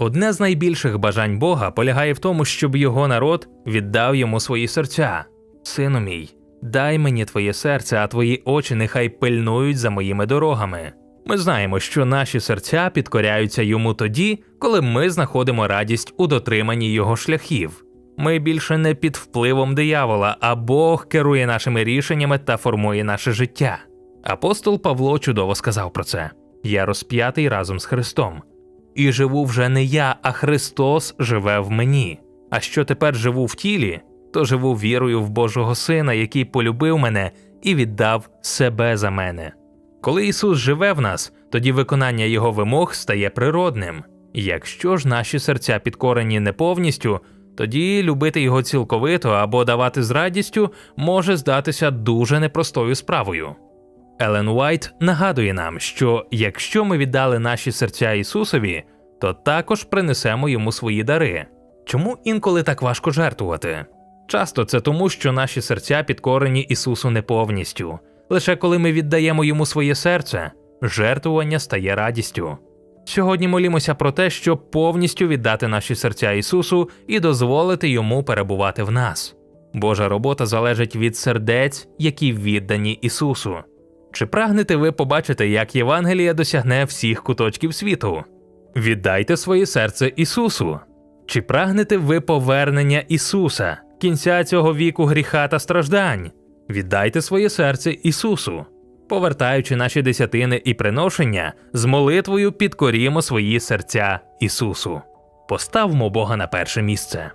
Одне з найбільших бажань Бога полягає в тому, щоб його народ віддав йому свої серця. Сину мій, дай мені твоє серце, а твої очі нехай пильнують за моїми дорогами. Ми знаємо, що наші серця підкоряються йому тоді, коли ми знаходимо радість у дотриманні його шляхів. Ми більше не під впливом диявола, а Бог керує нашими рішеннями та формує наше життя. Апостол Павло чудово сказав про це: Я розп'ятий разом з Христом. І живу вже не я, а Христос живе в мені. А що тепер живу в тілі, то живу вірою в Божого Сина, який полюбив мене і віддав себе за мене. Коли Ісус живе в нас, тоді виконання Його вимог стає природним. Якщо ж наші серця підкорені не повністю, тоді любити його цілковито або давати з радістю може здатися дуже непростою справою. Елен Уайт нагадує нам, що якщо ми віддали наші серця Ісусові, то також принесемо йому свої дари. Чому інколи так важко жертвувати? Часто це тому, що наші серця підкорені Ісусу не повністю. Лише коли ми віддаємо йому своє серце, жертвування стає радістю. Сьогодні молімося про те, щоб повністю віддати наші серця Ісусу і дозволити йому перебувати в нас. Божа робота залежить від сердець, які віддані Ісусу. Чи прагнете ви побачити, як Євангелія досягне всіх куточків світу? Віддайте своє серце Ісусу. Чи прагнете ви повернення Ісуса, кінця цього віку гріха та страждань? Віддайте своє серце Ісусу. Повертаючи наші десятини і приношення, з молитвою підкорімо свої серця Ісусу. Поставмо Бога на перше місце.